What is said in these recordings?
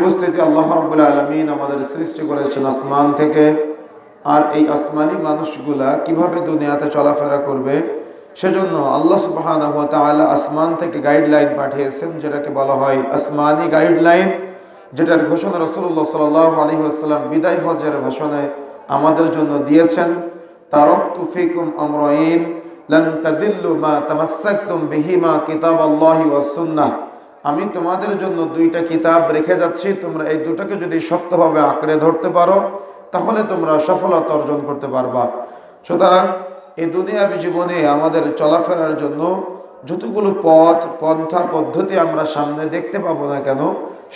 উপস্থিতি, আল্লাহ রব্বুল আলমিন আমাদের সৃষ্টি করেছেন আসমান থেকে। আর এই আসমানি মানুষগুলা কীভাবে দুনিয়াতে চলাফেরা করবে? সেজন্য আল্লাহ সুবাহান আসমান থেকে গাইডলাইন পাঠিয়েছেন, যেটাকে বলা হয় আসমানি গাইডলাইন, যেটার ঘোষণা রসুল্লাহ সাল আলী আসসালাম বিদায় হজের ভাষণে আমাদের জন্য দিয়েছেন। তারক তুফিকুম আমরাইন, লান তাদিল্লু মা তামাসাকতুম বিহিমা কিতাব আল্লাহি ওয়াস সুন্নাহ। আমি তোমাদের জন্য দুইটা কিতাব রেখে যাচ্ছি। তোমরা এই দুটাকে যদি শক্তভাবে আঁকড়ে ধরতে পারো, তাহলে তোমরা সফলতা অর্জন করতে পারবা। সুতরাং এই দুনিয়াবী জীবনে আমাদের চলাফেরার জন্য যতগুলো পথ, পন্থা পদ্ধতি আমরা সামনে দেখতে পাবো না কেন,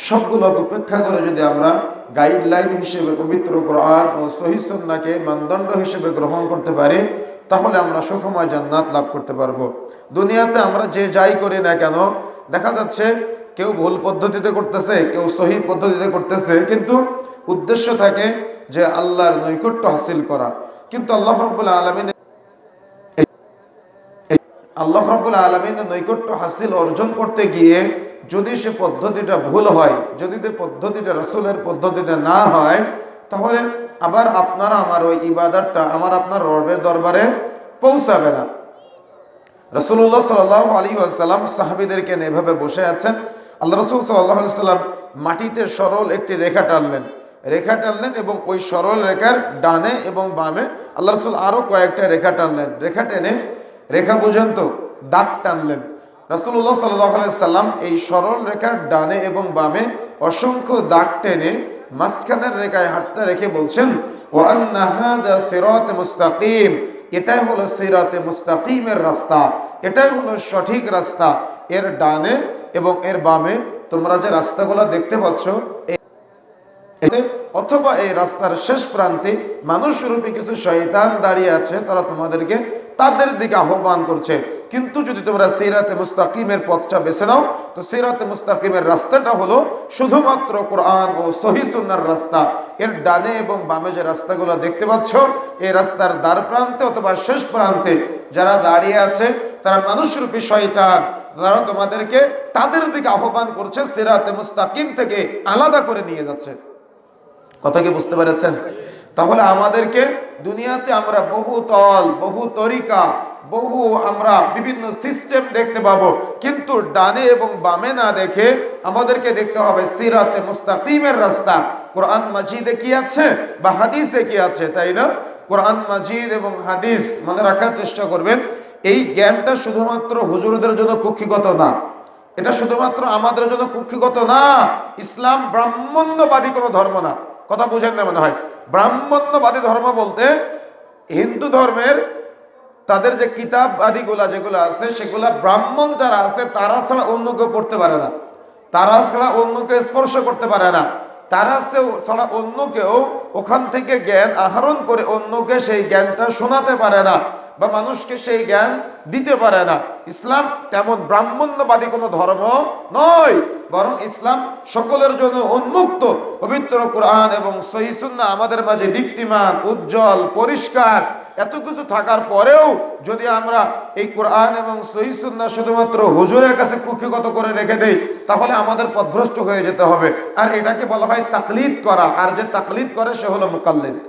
সবগুলোকে উপেক্ষা করে যদি আমরা গাইডলাইন হিসেবে পবিত্র কোরআন ও সহিসন্নাকে মানদণ্ড হিসেবে গ্রহণ করতে পারি, তাহলে আমরা সুখময় জান্নাত লাভ করতে পারব। দুনিয়াতে আমরা যে যাই করি না কেন, দেখা যাচ্ছে কেউ ভুল পদ্ধতিতে করতেছে, কেউ সহি পদ্ধতিতে করতেছে, কিন্তু উদ্দেশ্য থাকে যে আল্লাহর নৈকট্য হাসিল করা। কিন্তু আল্লাহ রব্বুল্লাহ আলমিন আল্লাহ রব্বুল আলমিনের নৈকট্য হাসিল অর্জন করতে গিয়ে যদি সে পদ্ধতিটা ভুল হয়, যদি সে পদ্ধতিটা রসুলের পদ্ধতিতে না হয়, তাহলে আবার আপনারা আমার ওই ইবাদতটা, আমার আপনার রবের দরবারে পৌঁছাবে না। রসুল্লাহ সাল আলী আসাল্লাম সাহাবিদেরকে এভাবে বসে আছেন। আল্লাহ রসুল সাল্লাহ সাল্লাম মাটিতে সরল একটি রেখা টানলেন। রেখা টানলেন এবং ওই সরল রেখার ডানে এবং বামে আল্লাহ রসুল আরও কয়েকটা রেখা টানলেন। রেখা টেনে রেখা পর্যন্ত দাগ টানলেন। রসুল্লাহ সাল্লাম এই সরল রেখার ডানে এবং বামে অসংখ্য দাগ টেনে মাঝখানের রেখায় হাঁটতে রেখে বলছেন মুস্তাকিম। এটাই হলো সিরাতে মুস্তাকিমের রাস্তা। এটাই হলো সঠিক রাস্তা। এর ডানে এবং এর বামে তোমরা যে রাস্তাগুলো দেখতে পাচ্ছ অথবা এই রাস্তার শেষ প্রান্তে মানুষরূপী কিছু শয়তান দাঁড়িয়ে আছে, তারা তোমাদেরকে তাদের দিকে আহ্বান করছে। কিন্তু যদি তোমরা সিরাতে মুস্তাকিমের পথটা বেছে নাও, তো সিরাতে মুস্তাকিমের রাস্তাটা হলো শুধুমাত্র কোরআন ও সহিসুন্নার রাস্তা। এর ডানে এবং বামে যে রাস্তাগুলো দেখতে পাচ্ছ, এই রাস্তার দ্বার প্রান্তে অথবা শেষ প্রান্তে যারা দাঁড়িয়ে আছে, তারা মানুষরূপী শয়তান। তারা তোমাদেরকে তাদের দিকে আহ্বান করছে, সিরাতে মুস্তাকিম থেকে আলাদা করে নিয়ে যাচ্ছে। কথা কি বুঝতে পেরেছেন? তাহলে আমাদেরকে দুনিয়াতে আমরা বহু তল, বহু তরিকা, বহু আমরা বিভিন্ন সিস্টেম দেখতে পাবো। কিন্তু ডানে এবং বামে না দেখে আমাদেরকে দেখতে হবে সিরাতে মুস্তাকিমের রাস্তা। কোরআন মাজিদে কি আছে বা হাদিসে কি আছে, তাই না? কোরআন মাজিদ এবং হাদিস মনে রাখার চেষ্টা করবেন। এই জ্ঞানটা শুধুমাত্র হুজুরদের জন্য কক্ষিগত না। এটা শুধুমাত্র আমাদের জন্য কক্ষিগত না। ইসলাম ব্রাহ্মণ্যবাদী কোনো ধর্ম না। কথা বুঝেন না মনে হয়। ব্রাহ্মণ্যবাদী ধর্ম বলতে হিন্দু ধর্মের তাদের যে কিতাব আদিগুলা যেগুলো আছে, সেগুলা ব্রাহ্মণ যারা আছে, তারা ছাড়া অন্য কেউ পড়তে পারে না। তারা ছাড়া অন্য কেউ স্পর্শ করতে পারে না। তারা ছাড়া অন্য কেউ ওখান থেকে জ্ঞান আহরণ করে অন্যকে সেই জ্ঞানটা শোনাতে পারে না। বা মানুষকে সেই জ্ঞান দিতে পারে না। ইসলাম তেমন ব্রাহ্মণ্যবাদী কোনো ধর্ম নয়। বরং ইসলাম সকলের জন্য উন্মুক্ত। পবিত্র কোরআন এবং সহিসুন্না আমাদের মাঝে দীপ্তিমান, উজ্জ্বল, পরিষ্কার। এত কিছু থাকার পরেও যদি আমরা এই কোরআন এবং সহিসুন্না শুধুমাত্র হুজুরের কাছে কুক্ষিগত করে রেখে দেই, তাহলে আমাদের পথভ্রষ্ট হয়ে যেতে হবে। আর এটাকে বলা হয় তাকলিদ করা। আর যে তাকলিদ করে সে হলো মুকাল্লিদ।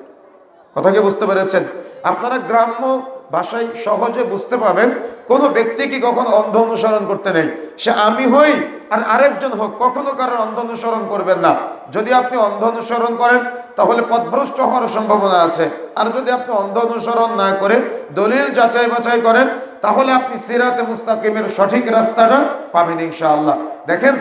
কথা কি বুঝতে পেরেছেন? আপনারা গ্রাম্য ভাষায় সহজে বুঝতে পাবেন কোনো ব্যক্তি কি কখনো অন্ধ অনুসরণ করতে নেই। সে আমি হই আর আরেকজন হোক, কখনো কারোর অন্ধ অনুসরণ করবেন না। যদি আপনি অন্ধ অনুসরণ করেন, তাহলে পথভ্রষ্ট হওয়ার সম্ভাবনা আছে। আর যদি আপনি অন্ধ অনুসরণ না করে দলিল যাচাই বাছাই করেন, তাহলে আপনি সিরাতে মুস্তাকিমের সঠিক রাস্তাটা পাবেন ইনশাআল্লাহ। দেখেন,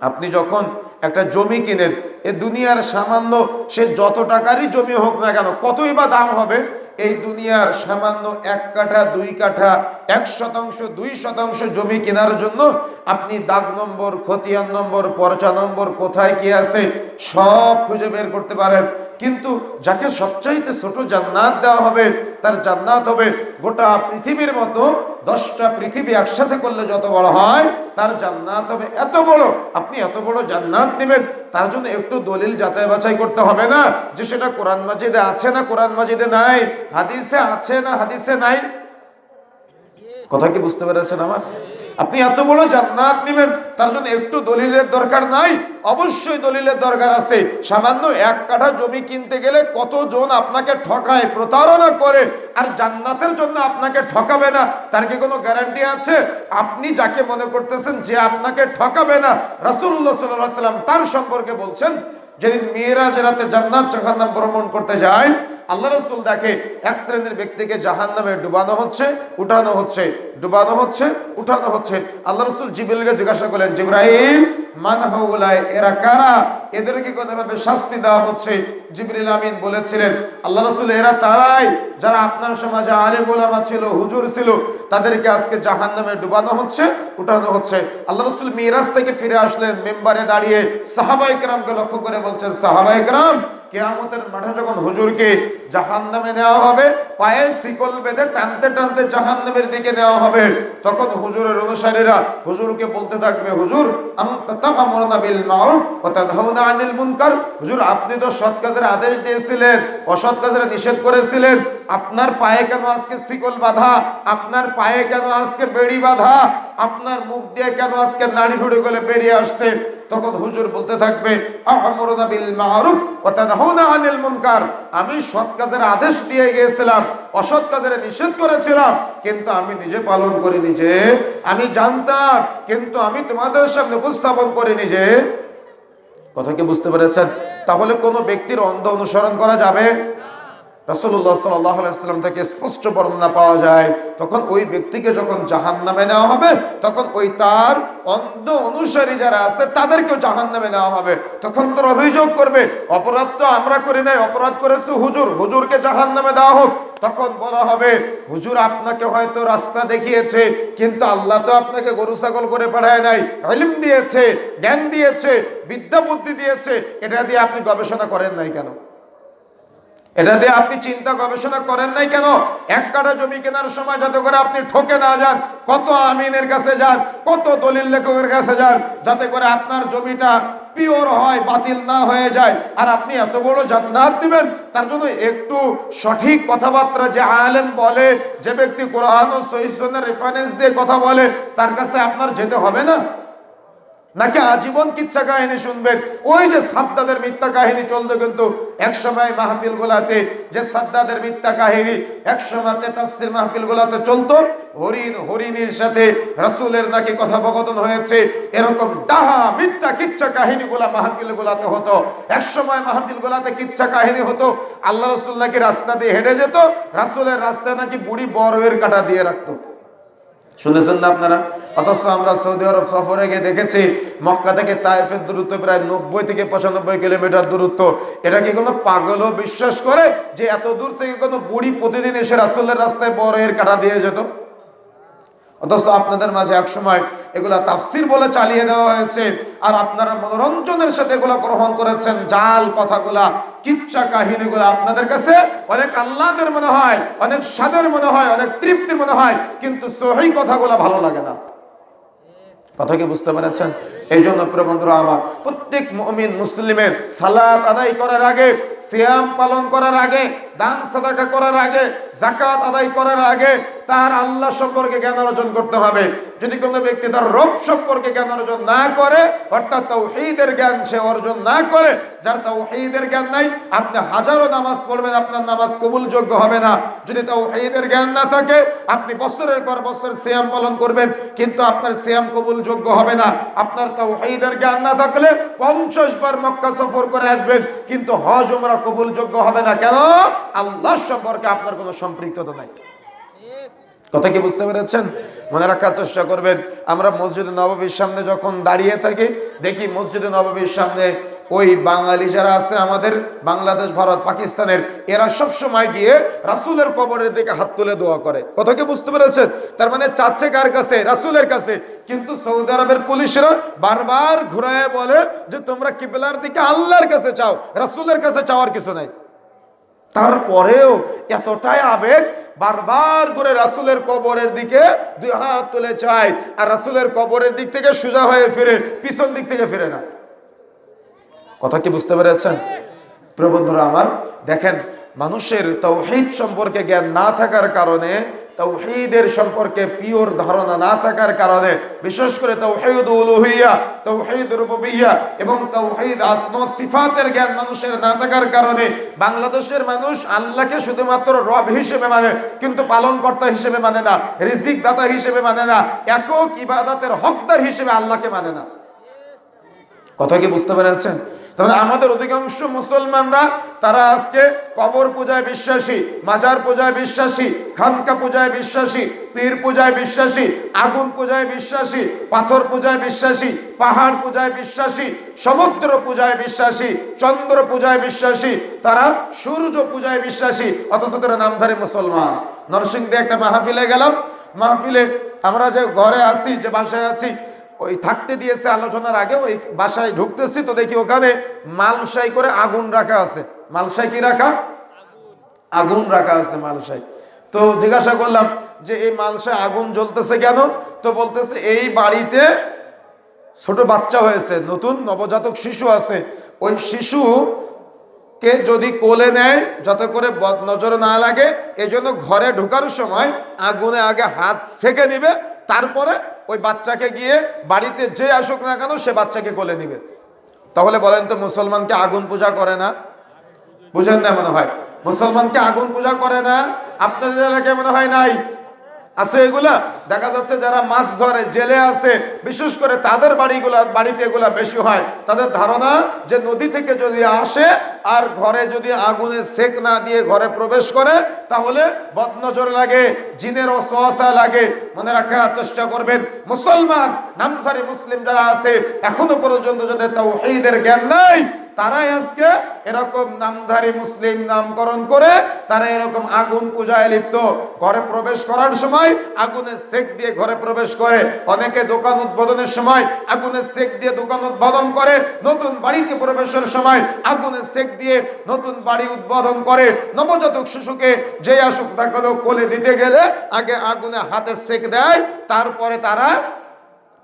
আপনি যখন একটা জমি কিনেন, এ দুনিয়ার সামান্য সে যত টাকারই জমি হোক না কেন, কতই বা দাম হবে এই দুনিয়ার সামান্য এক কাঠা, দুই কাঠা, এক শতাংশ, দুই শতাংশ জমি কেনার জন্য আপনি দাগ নম্বর, খতিয়ান নম্বর, পরচা নম্বর কোথায় কি আছে সব খুঁজে বের করতে পারেন। কিন্তু যাকে সবচাইতে ছোট জান্নাত দেওয়া হবে, তার জান্নাত হবে গোটা পৃথিবীর মতো দশটা পৃথিবী একসাথে করলে যত বড় হয়, তার জান্নাত হবে। এত বড়, আপনি এত বড় জান্নাত নেবেন, তার জন্য একটু দলিল যাচাই বাছাই করতে হবে না। যে সেটা কোরআন মাজিদে আছে না কোরআন মাজিদে নাই, হাদিসে আছে না হাদিসে নাই কথা কি বুঝতে পেরেছেন আমার? আপনি এত বড় জান্নাত নেবেন, তার জন্য একটু দলিলের দরকার নাই। অবশ্যই দলিলের দরকার আছে। সামান্য এক কাঠা জমি কিনতে গেলে কতজন আপনাকে ঠকায়, প্রতারণা করে, আর জান্নাতের জন্য আপনাকে ঠকাবে না? তার কি কোনো গ্যারান্টি আছে? আপনি যাকে মনে করতেছেন যে আপনাকে ঠকাবে না, রাসূলুল্লাহ সাল্লাল্লাহু আলাইহি সাল্লাম তার সম্পর্কে বলছেন, যেদিন মেয়েরাজ রাতে জান্নাত জাহান্নাম ভ্রমণ করতে যায় আল্লাহ রসুল দেখে এক শ্রেণির ব্যক্তিকে জাহান নামে ডুবানো হচ্ছে, উঠানো হচ্ছে, ডুবানো হচ্ছে, উঠানো হচ্ছে। আল্লাহ রসুল জিবিলকে জিজ্ঞাসা করলেন জিব্রাহিম মানহাউলায় এরা কারা? এদেরকে কোনোভাবে শাস্তি দেওয়া হচ্ছে? জিবরিল আমিন বলেছিলেন, আল্লাহ রসুল, এরা তারাই যারা আপনার সমাজে আলে গোলামা ছিল, হুজুর ছিল, তাদেরকে আজকে জাহান নামে ডুবানো হচ্ছে, উঠানো হচ্ছে। আল্লাহ রসুল মিরাজ থেকে ফিরে আসলেন, মেম্বারে দাঁড়িয়ে সাহাবাইকরামকে লক্ষ্য করে বলছেন সাহাবাইকরাম কেয়ামতের মাঠে যখন হুজুরকে জাহান নামে নেওয়া হবে, পায়ে শিকল বেঁধে টানতে টানতে জাহান নামের দিকে নেওয়া হবে, তখন হুজুরের অনুসারীরা হুজুরকে বলতে থাকবে, হুজুর বিল মারুফ ওয়া তানহাউনা আনিল মুনকার। হুজুর, আপনি তো সৎ কাজের আদেশ দিয়েছিলেন, অসৎ কাজের নিষেধ করেছিলেন। আপনার পায়ে কেন আজকে শিকল বাঁধা? আপনার পায়ে কেন আজকে বেড়ি বাঁধা? আপনার মুখ দিয়ে কেন আজকে নাড়ি ফুড়ে গলে বেরিয়ে আসছে? তখন হুজুর বলতে থাকবে আমি সৎ কাজের আদেশ দিয়ে গিয়েছিলাম, অসৎ কাজের নিষেধ করেছিলাম, কিন্তু আমি নিজে পালন করিনি যে। আমি জানতাম, কিন্তু আমি তোমাদের সামনে উপস্থাপন করিনি নিজে কথা কি বুঝতে পেরেছেন? তাহলে কোনো ব্যক্তির অন্ধ অনুসরণ করা যাবে? রসল্লাহ সাল্লাম থেকে স্পষ্ট বর্ণনা পাওয়া যায়, তখন ওই ব্যক্তিকে যখন জাহান নামে নেওয়া হবে, তখন ওই তার অন্ধ অনুসারী যারা আছে, তাদেরকেও জাহান নামে নেওয়া হবে। তখন তোর অভিযোগ করবে, অপরাধ তো আমরা করি নাই, অপরাধ করেছে হুজুর, হুজুরকে জাহান নামে দেওয়া হোক। তখন বলা হবে, হুজুর আপনাকে হয়তো রাস্তা দেখিয়েছে, কিন্তু আল্লাহ তো আপনাকে গরু ছাগল করে পাঠায় নাই, ইলম দিয়েছে, জ্ঞান দিয়েছে, বিদ্যা বুদ্ধি দিয়েছে, এটা দিয়ে আপনি গবেষণা করেন নাই কেন? এটা দিয়ে আপনি চিন্তা গবেষণা করেন নাই কেন? এক কাটা জমি কেনার সময় যাতে করে আপনি ঠকে না যান, কত আমিনের কাছে যান, কত দলিল লেখকের কাছে যান, যাতে করে আপনার জমিটা পিওর হয়, বাতিল না হয়ে যায়। আর আপনি এত বড় জান্নাত দিবেন, তার জন্য একটু সঠিক কথাবার্তা যে আলেম বলে, যে ব্যক্তি কোরআন ও সহিসনের রেফারেন্স দিয়ে কথা বলে, তার কাছে আপনার যেতে হবে না। নাকি আজীবন কিচ্ছা কাহিনী শুনবেন ওই যে সাদ্দাদের মিথ্যা কাহিনী চলতো কিন্তু এক সময় মাহফিল গোলাতে, যে সাদ্দাদের মিথ্যা কাহিনী এক সময়তে তাফসির মাহফিল গোলাতে চলতো, হরিণ হরিণীর সাথে রাসূলের নাকি কথোপকথন হয়েছে, এরকম ডাহা মিথ্যা কিচ্ছা কাহিনীগুলা মাহফিল গোলাতে হতো। এক সময় মাহফিল গোলাতে কিচ্ছা কাহিনী হতো, আল্লাহ রসুল নাকি রাস্তা দিয়ে হেঁটে যেত, রাসূলের রাস্তায় নাকি বুড়ি বড়ের কাটা দিয়ে রাখতো। শুনেছেন না আপনারা? অথচ আমরা সৌদি আরব সফরে গিয়ে দেখেছি, মক্কা থেকে তাইফের দূরত্ব প্রায় নব্বই থেকে পঁচানব্বই কিলোমিটার দূরত্ব। এটা কি কোনো পাগলও বিশ্বাস করে যে এত দূর থেকে কোনো বুড়ি প্রতিদিন এসে রাসুলের রাস্তায় বড় এর কাটা দিয়ে যেত? অথচ আপনাদের মাঝে এক সময় এগুলা তাফসির বলে চালিয়ে দেওয়া হয়েছে, আর আপনারা মনোরঞ্জনের সাথে এগুলা গ্রহণ করেছেন, জাল কথাগুলা কিচ্ছা কাহিনীগুলো আপনাদের কাছে অনেক আল্লাদের মনে হয়, অনেক স্বাদের মনে হয়, অনেক তৃপ্তির মনে হয়, কিন্তু সহি কথাগুলো ভালো লাগে না। কথা কি বুঝতে পেরেছেন? এই জন্য প্রবন্ধ আমার, প্রত্যেক মমিন মুসলিমের সালাত আদায় করার আগে, সিয়াম পালন করার আগে দান সাদাকা করার আগে জাকাত আদায় করার আগে তার আল্লাহ সম্পর্কে জ্ঞান অর্জন করতে হবে। যদি কোনো ব্যক্তি তার রব সম্পর্কে জ্ঞান অর্জন না করে, অর্থাৎ তাওহীদের জ্ঞান সে অর্জন না করে, যার তাওহীদের জ্ঞান নাই, আপনি হাজারো নামাজ পড়বেন, আপনার নামাজ কবুলযোগ্য হবে না। যদি তাওহীদের জ্ঞান না থাকে, আপনি বছরের পর বছর সিয়াম পালন করবেন, কিন্তু আপনার সিয়াম কবুলযোগ্য হবে না। আপনার তাওহীদের জ্ঞান না থাকলে পঞ্চাশ বার মক্কা সফর করে আসবেন, কিন্তু হজ, উমরা কবুলযোগ্য হবে না। কেন? আল্লাহ সম্পর্কে আপনার কোনো সম্পৃক্ততা নাই। কথা কি বুঝতে পেরেছেন? মনে রাখার চেষ্টা করবেন, আমরা মসজিদে নববীর সামনে যখন দাঁড়িয়ে থাকি, দেখি মসজিদে নববীর সামনে ওই বাঙালি যারা আছে আমাদের বাংলাদেশ, ভারত, পাকিস্তানের, এরা সব সময় গিয়ে রাসুলের কবরের দিকে হাত তুলে দোয়া করে। কথা কি বুঝতে পেরেছেন? তার মানে চাচ্ছে কার কাছে? রাসুলের কাছে। কিন্তু সৌদি আরবের পুলিশরা বারবার ঘুরায় বলে যে তোমরা কিবলার দিকে আল্লাহর কাছে চাও, রাসুলের কাছে চাওয়ার কিছু নাই। তারপরেও এতটাই আবেগ, বারবার করে রাসুলের কবরের দিকে দুই হাত তুলে চায়, আর রাসুলের কবরের দিক থেকে সোজা হয়ে ফিরে, পিছন দিক থেকে ফিরে না। কথা কি বুঝতে পেরেছেন? প্রবন্ধুরা আমার, দেখেন, মানুষের তৌহিদ সম্পর্কে জ্ঞান না থাকার কারণে তৌহিদের সম্পর্কে পিওর ধারণা না থাকার কারণে, বিশেষ করে তৌহিদ উলুহিয়া, তৌহিদ রুবুবিয়া এবং তৌহিদ আসমা সিফাতের জ্ঞান মানুষের না থাকার কারণে বাংলাদেশের মানুষ আল্লাহকে শুধুমাত্র রব হিসেবে মানে কিন্তু পালনকর্তা হিসেবে মানে না রিজিক দাতা হিসেবে মানে না, একক ইবাদতের হকদার হিসেবে আল্লাহকে মানে না। কথা কি বুঝতে পেরেছেন তাহলে আমাদের অধিকাংশ মুসলমানরা তারা আজকে কবর পূজায় বিশ্বাসী মাজার পূজায় বিশ্বাসী খানকা পূজায় বিশ্বাসী পীর পূজায় বিশ্বাসী আগুন পূজায় বিশ্বাসী পাথর পূজায় বিশ্বাসী পাহাড় পূজায় বিশ্বাসী সমুদ্র পূজায় বিশ্বাসী চন্দ্র পূজায় বিশ্বাসী তারা সূর্য পূজায় বিশ্বাসী অথচ তারা নামধারী মুসলমান নরসিংদী একটা মাহফিলে গেলাম মাহফিলে আমরা যে ঘরে আছি যে বাসায় আছি ওই থাকতে দিয়েছে আলোচনার আগে, ওই বাসায় ঢুকতেছি তো দেখি ওখানে মালসাই করে আগুন রাখা আছে। মালসাই কি রাখা? আগুন রাখা আছে মালসাই। তো জিজ্ঞাসা করলাম যে এই মালসায় আগুন জ্বলতেছে কেন? তো বলতেছে এই বাড়িতে ছোট বাচ্চা হয়েছে, নতুন নবজাতক শিশু আছে। ওই শিশু কে যদি কোলে নেয়, যাতে করে নজরে না লাগে এই জন্য ঘরে ঢোকার সময় আগুনে আগে হাত সেকে নিবে, তারপরে ওই বাচ্চাকে গিয়ে বাড়িতে যে আসুক না কেন সে বাচ্চাকে কোলে নিবে। তাহলে বলেন তো মুসলমানকে আগুন পূজা করে না? বুঝেন না মনে হয়। মুসলমানকে আগুন পূজা করে না? আপনাদের এলাকায় মনে হয় নাই? আছে এগুলা? দেখা যাচ্ছে যারা মাছ ধরে, জেলে আছে, বিশেষ করে তাদের বাড়িগুলা, বাড়িতে এগুলা বেশি হয়। তাদের ধারণা যে নদী থেকে যদি আসে আর ঘরে যদি আগুনে সেক না দিয়ে ঘরে প্রবেশ করে, তাহলে বদনজর লাগে, জিনের অসহসা লাগে। মনে রাখার চেষ্টা করবেন, মুসলমান, নামধারী মুসলিম যারা আছে, এখনও পর্যন্ত যাদের তাওহীদের জ্ঞান নাই তারাই আজকে এরকম নামধারী মুসলিম নামকরণ করে তারা এরকম আগুন পূজায় লিপ্ত। ঘরে প্রবেশ করার সময় আগুনের সেক দিয়ে ঘরে প্রবেশ করে। অনেকে দোকান উদ্বোধনের সময় আগুনের সেক দিয়ে দোকান উদ্বোধন করে। নতুন বাড়িতে প্রবেশের সময় আগুনের সেক দিয়ে নতুন বাড়ি উদ্বোধন করে। নবজাতক শিশুকে যে আসুক কেন কোলে দিতে গেলে আগে আগুনে হাতে সেক দেয়, তারপরে তারা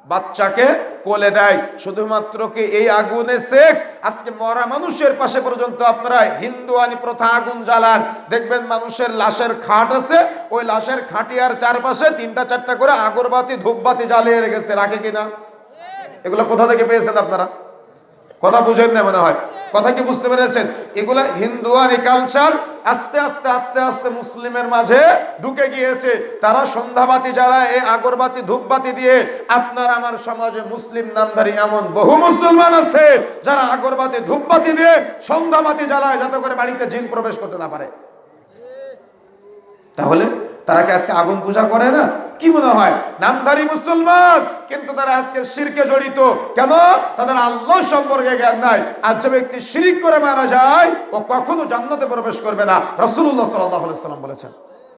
বাচ্চাকে কোলে দেয়। শুধুমাত্র কি এই আগুনে শেখ আজকে মরা মানুষের পাশে পর্যন্ত আপনারা হিন্দু আনি প্রথা আগুন জ্বালান। দেখবেন মানুষের লাশের খাট আছে। ওই লাশের খাটিয়ার চারপাশে তিনটা চারটা করে আগরবাতি, ধূপবাতি জ্বালিয়ে রেখেছে। রাখে কিনা? এগুলো কোথা থেকে পেয়েছেন আপনারা? কথা বুঝেন না মনে হয়। কথা কি বুঝতে পেরেছেন? এগুলা হিন্দুয়ানি কালচার আস্তে আস্তে আস্তে আস্তে মুসলিমের মাঝে ঢুকে গিয়েছে। তারা সন্ধ্যাবাতি জ্বালায়, এই আগরবাতি, ধূপবাতি দিয়ে আপনার আমার সমাজে মুসলিম নামধারী এমন বহু মুসলমান আছে, যারা আগরবাতি, ধূপবাতি দিয়ে সন্ধ্যাবাতি জ্বালায়, যাতে করে বাড়িতে জিন প্রবেশ করতে না পারে। তাহলে তারা কি আজকে আগুন পূজা করে না? কি মনে হয়? নামধারী মুসলমান, কিন্তু তারা আজকে শিরকে জড়িত। কেন? তাদের আল্লাহ সম্পর্কে জ্ঞান নাই। আর যে ব্যক্তি শিরিক করে মারা যায়, ও কখনো জান্নাতে প্রবেশ করবে না। রসুল্লাহ সাল্লাহ সাল্লাম বলেছেন।